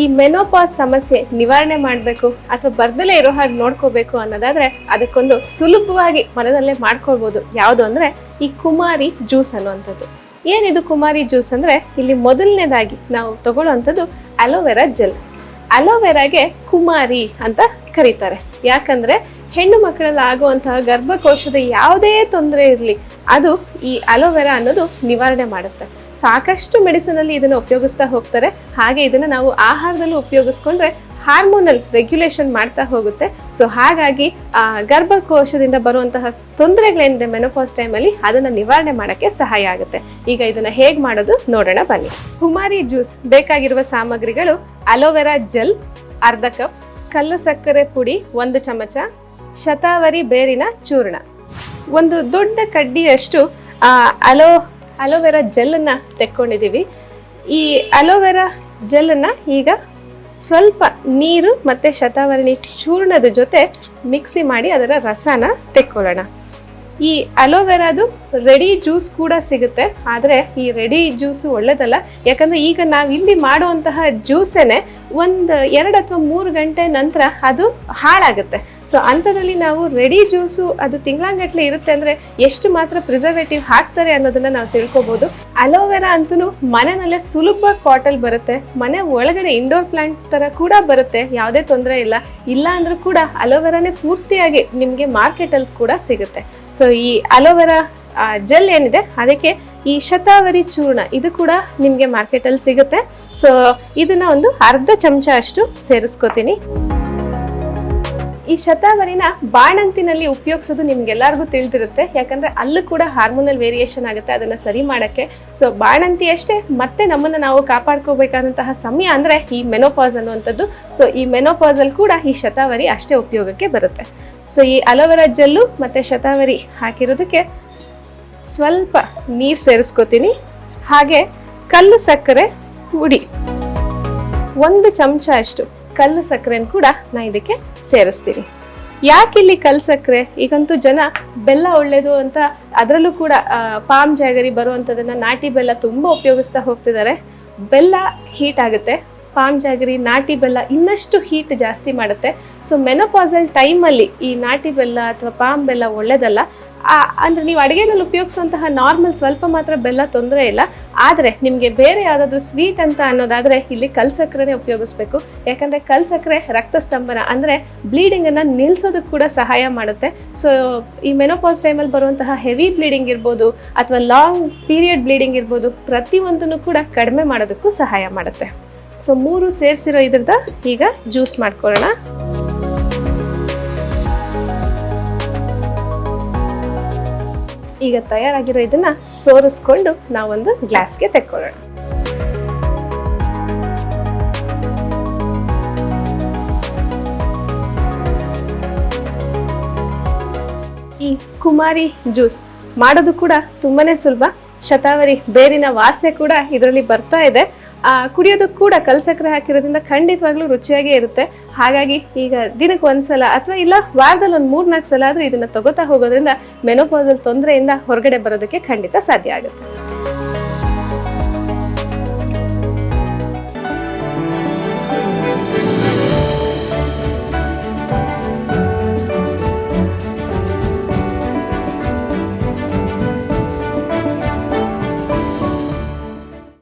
ಈ ಮೆನೋಪಾಸ್ ಸಮಸ್ಯೆ ನಿವಾರಣೆ ಮಾಡಬೇಕು ಅಥವಾ ಬರ್ದಲೇ ಇರೋ ಹಾಗೆ ನೋಡ್ಕೋಬೇಕು ಅನ್ನೋದಾದ್ರೆ ಅದಕ್ಕೊಂದು ಸುಲಭವಾಗಿ ಮನದಲ್ಲೇ ಮಾಡ್ಕೊಳ್ಬೋದು. ಯಾವುದು ಅಂದ್ರೆ ಈ ಕುಮಾರಿ ಜ್ಯೂಸ್ ಅನ್ನುವಂಥದ್ದು. ಏನಿದು ಕುಮಾರಿ ಜ್ಯೂಸ್ ಅಂದ್ರೆ ಇಲ್ಲಿ ಮೊದಲನೇದಾಗಿ ನಾವು ತಗೊಳ್ಳೋವಂಥದ್ದು ಅಲೋವೆರಾ ಜೆಲ್. ಅಲೋವೆರಾಗೆ ಕುಮಾರಿ ಅಂತ ಕರೀತಾರೆ. ಯಾಕಂದ್ರೆ ಹೆಣ್ಣು ಮಕ್ಕಳಲ್ಲಿ ಆಗುವಂತಹ ಗರ್ಭಕೋಶದ ಯಾವುದೇ ತೊಂದರೆ ಇರಲಿ, ಅದು ಈ ಅಲೋವೆರಾ ಅನ್ನೋದು ನಿವಾರಣೆ ಮಾಡುತ್ತೆ. ಸಾಕಷ್ಟು ಮೆಡಿಸಿನ್ ಅಲ್ಲಿ ಇದನ್ನು ಉಪಯೋಗಿಸ್ತಾ ಹೋಗ್ತಾರೆ. ಹಾಗೆ ಇದನ್ನು ನಾವು ಆಹಾರದಲ್ಲೂ ಉಪಯೋಗಿಸ್ಕೊಂಡ್ರೆ ಹಾರ್ಮೋನಲ್ ರೆಗ್ಯುಲೇಷನ್ ಮಾಡ್ತಾ ಹೋಗುತ್ತೆ. ಸೊ ಹಾಗಾಗಿ, ಆ, ಗರ್ಭಕೋಶದಿಂದ ಬರುವಂತಹ ತೊಂದರೆಗಳೇನಿದೆ ಮೆನೋಪಾಸ್ ಟೈಮಲ್ಲಿ ಅದನ್ನ ನಿವಾರಣೆ ಮಾಡಕ್ಕೆ ಸಹಾಯ ಆಗುತ್ತೆ. ಈಗ ಇದನ್ನು ಹೇಗೆ ಮಾಡೋದು ನೋಡೋಣ ಬನ್ನಿ. ಕುಮಾರಿ ಜ್ಯೂಸ್ ಬೇಕಾಗಿರುವ ಸಾಮಗ್ರಿಗಳು ಅಲೋವೆರಾ ಜೆಲ್, ಅರ್ಧ ಕಪ್, ಕಲ್ಲು ಸಕ್ಕರೆ ಪುಡಿ, ಒಂದು ಚಮಚ, ಶತಾವರಿ ಬೇರಿನ ಚೂರ್ಣ. ಒಂದು ದೊಡ್ಡ ಕಡ್ಡಿಯಷ್ಟು ಅಲೋ ಅಲೋವೆರಾ ಜೆಲ್ಲನ್ನು ತೆಕ್ಕೊಂಡಿದ್ದೀವಿ ಈ ಅಲೋವೆರಾ ಜೆಲ್ಲನ್ನು ಈಗ ಸ್ವಲ್ಪ ನೀರು ಮತ್ತು ಶತಾವರಣಿ ಚೂರ್ಣದ ಜೊತೆ ಮಿಕ್ಸಿ ಮಾಡಿ ಅದರ ರಸನ ತೆಕ್ಕೊಳ್ಳೋಣ. ಈ ಅಲೋವೆರಾದು ರೆಡಿ ಜ್ಯೂಸ್ ಕೂಡ ಸಿಗುತ್ತೆ. ಆದರೆ ಈ ರೆಡಿ ಜ್ಯೂಸು ಒಳ್ಳೇದಲ್ಲ. ಯಾಕಂದ್ರೆ ಈಗ ನಾವು ಇಲ್ಲಿ ಮಾಡುವಂತಹ ಜ್ಯೂಸೇನೆ ಒಂದು ಎರಡು ಅಥವಾ ಮೂರು ಗಂಟೆ ನಂತರ ಅದು ಹಾಳಾಗುತ್ತೆ. ಸೊ ಅಂಥದ್ರಲ್ಲಿ ನಾವು ರೆಡಿ ಜ್ಯೂಸು ಅದು ತಿಂಗಳಂಗಟ್ಲೆ ಇರುತ್ತೆ ಅಂದರೆ ಎಷ್ಟು ಮಾತ್ರ ಪ್ರಿಸರ್ವೇಟಿವ್ ಹಾಕ್ತಾರೆ ಅನ್ನೋದನ್ನು ನಾವು ತಿಳ್ಕೊಬೋದು. ಅಲೋವೆರಾ ಅಂತೂ ಮನೆಯಲ್ಲೇ ಸುಲಭ ಕಾಟಲ್ ಬರುತ್ತೆ. ಮನೆ ಒಳಗಡೆ ಇಂಡೋರ್ ಪ್ಲಾಂಟ್ ಥರ ಕೂಡ ಬರುತ್ತೆ. ಯಾವುದೇ ತೊಂದರೆ ಇಲ್ಲ. ಇಲ್ಲ ಅಂದರೂ ಕೂಡ ಅಲೋವೆರಾನೇ ಪೂರ್ತಿಯಾಗಿ ನಿಮಗೆ ಮಾರ್ಕೆಟಲ್ಲಿ ಕೂಡ ಸಿಗುತ್ತೆ. ಸೊ ಈ ಅಲೋವೆರಾ ಜೆಲ್ ಏನಿದೆ, ಅದಕ್ಕೆ ಈ ಶತಾವರಿ ಚೂರ್ಣ, ಇದು ಕೂಡ ನಿಮಗೆ ಮಾರ್ಕೆಟಲ್ಲಿ ಸಿಗುತ್ತೆ. ಸೊ ಇದನ್ನ ಒಂದು ಅರ್ಧ ಚಮಚ ಅಷ್ಟು ಸೇರಿಸ್ಕೋತೀನಿ. ಈ ಶತಾವರಿನ ಬಾಣಂತಿನಲ್ಲಿ ಉಪಯೋಗಿಸೋದು ನಿಮ್ಗೆಲ್ಲರಿಗೂ ತಿಳಿದಿರುತ್ತೆ. ಯಾಕಂದ್ರೆ ಅಲ್ಲೂ ಕೂಡ ಹಾರ್ಮೋನಲ್ ವೇರಿಯೇಷನ್ ಆಗುತ್ತೆ, ಅದನ್ನ ಸರಿ ಮಾಡಕ್ಕೆ. ಸೊ ಬಾಣಂತಿ ಅಷ್ಟೇ, ಮತ್ತೆ ನಮ್ಮನ್ನ ನಾವು ಕಾಪಾಡ್ಕೋಬೇಕಾದಂತಹ ಸಮಯ ಅಂದ್ರೆ ಈ ಮೆನೋಪಾಸ್ ಅನ್ನುವಂಥದ್ದು. ಸೊ ಈ ಮೆನೋಪಾಸ್ ಅಲ್ಲಿ ಕೂಡ ಈ ಶತಾವರಿ ಅಷ್ಟೇ ಉಪಯೋಗಕ್ಕೆ ಬರುತ್ತೆ. ಸೊ ಈ ಅಲೋವೆರಾ ಜಲ್ಲು ಮತ್ತೆ ಶತಾವರಿ ಹಾಕಿರೋದಕ್ಕೆ ಸ್ವಲ್ಪ ನೀರು ಸೇರಿಸ್ಕೋತೀನಿ. ಹಾಗೆ ಕಲ್ಲು ಸಕ್ಕರೆ, ಪುಡಿ. ಒಂದು ಚಮಚ ಅಷ್ಟು ಕಲ್ಲು ಸಕ್ಕರೆನ ಕೂಡ ನಾ ಇದಕ್ಕೆ ಸೇರಿಸ್ತೀನಿ ಯಾಕೆ ಇಲ್ಲಿ ಕಲ್ಸಕ್ರೆ? ಈಗಂತೂ ಜನ ಬೆಲ್ಲ ಒಳ್ಳೇದು ಅಂತ ಅದರಲ್ಲೂ ಕೂಡ ಪಾಮ್ ಜಾಗರಿ ಬರುವಂಥದ್ದನ್ನು ನಾಟಿ ಬೆಲ್ಲ ತುಂಬ ಉಪಯೋಗಿಸ್ತಾ ಹೋಗ್ತಿದ್ದಾರೆ ಬೆಲ್ಲ ಹೀಟ್ ಆಗುತ್ತೆ. ಪಾಮ್ ಜಾಗರಿ, ನಾಟಿ ಬೆಲ್ಲ ಇನ್ನಷ್ಟು ಹೀಟ್ ಜಾಸ್ತಿ ಮಾಡುತ್ತೆ. ಸೊ ಮೆನೋಪಾಸಲ್ ಟೈಮಲ್ಲಿ ಈ ನಾಟಿ ಬೆಲ್ಲ ಅಥವಾ ಪಾಮ್ ಬೆಲ್ಲ ಒಳ್ಳೇದಲ್ಲ ಅಂದ್ರೆ ನೀವು ಅಡುಗೆನಲ್ಲಿ ಉಪಯೋಗಿಸುವಂತಹ ನಾರ್ಮಲ್ ಸ್ವಲ್ಪ ಮಾತ್ರ ಬೆಲ್ಲ ತೊಂದರೆ ಇಲ್ಲ. ಆದರೆ ನಿಮಗೆ ಬೇರೆ ಯಾವುದಾದ್ರೂ ಸ್ವೀಟ್ ಅಂತ ಅನ್ನೋದಾದರೆ ಇಲ್ಲಿ ಕಲ್ ಸಕ್ಕರೆನೇ ಉಪಯೋಗಿಸ್ಬೇಕು. ಯಾಕಂದ್ರೆ ಕಲ್ ಸಕ್ಕರೆ ರಕ್ತಸ್ತಂಭನ ಅಂದ್ರೆ ಬ್ಲೀಡಿಂಗ್ ಅನ್ನ ನಿಲ್ಸೋದಕ್ಕೆ ಕೂಡ ಸಹಾಯ ಮಾಡುತ್ತೆ. ಸೊ ಈ ಮೆನೋಪಾಸ್ ಟೈಮಲ್ಲಿ ಬರುವಂತಹ ಹೆವಿ ಬ್ಲೀಡಿಂಗ್ ಇರ್ಬೋದು ಅಥವಾ ಲಾಂಗ್ ಪೀರಿಯಡ್ ಬ್ಲೀಡಿಂಗ್ ಇರ್ಬೋದು ಪ್ರತಿಯೊಂದನ್ನು ಕೂಡ ಕಡಿಮೆ ಮಾಡೋದಕ್ಕೂ ಸಹಾಯ ಮಾಡುತ್ತೆ. ಸೊ ಮೂರು ಸೇರಿಸಿರೋ ಇದ್ರದ ಈಗ ಜ್ಯೂಸ್ ಮಾಡ್ಕೊಳ್ಳೋಣ. ಈಗ ತಯಾರಾಗಿರೋ ಇದನ್ನ ಸೋರಿಸ್ಕೊಂಡು ನಾವೊಂದು ಗ್ಲಾಸ್ಗೆ ತೆಕ್ಕೊಳ್ಳೋಣ. ಈ ಕುಮಾರಿ ಜ್ಯೂಸ್ ಮಾಡೋದು ಕೂಡ ತುಂಬಾನೇ ಸುಲಭ. ಶತಾವರಿ ಬೇರಿನ ವಾಸನೆ ಕೂಡ ಇದರಲ್ಲಿ ಬರ್ತಾ ಇದೆ. ಆ ಕುಡಿಯೋದಕ್ಕೆ ಕೂಡ ಕಲ್ ಸಕ್ಕರೆ ಹಾಕಿರೋದ್ರಿಂದ ಖಂಡಿತವಾಗ್ಲೂ ರುಚಿಯಾಗೇ ಇರುತ್ತೆ. ಹಾಗಾಗಿ ಈಗ ದಿನಕ್ಕೆ ಒಂದ್ಸಲ ಅಥವಾ ಇಲ್ಲ ವಾರದಲ್ಲಿ ಒಂದು ಮೂರ್ನಾಲ್ಕು ಸಲ ಆದ್ರೂ ಇದನ್ನ ತಗೋತಾ ಹೋಗೋದ್ರಿಂದ ಮೆನೋಪಾಸಲ್ ತೊಂದರೆಯಿಂದ ಹೊರಗಡೆ ಬರೋದಕ್ಕೆ ಖಂಡಿತ ಸಾಧ್ಯ ಆಗುತ್ತೆ.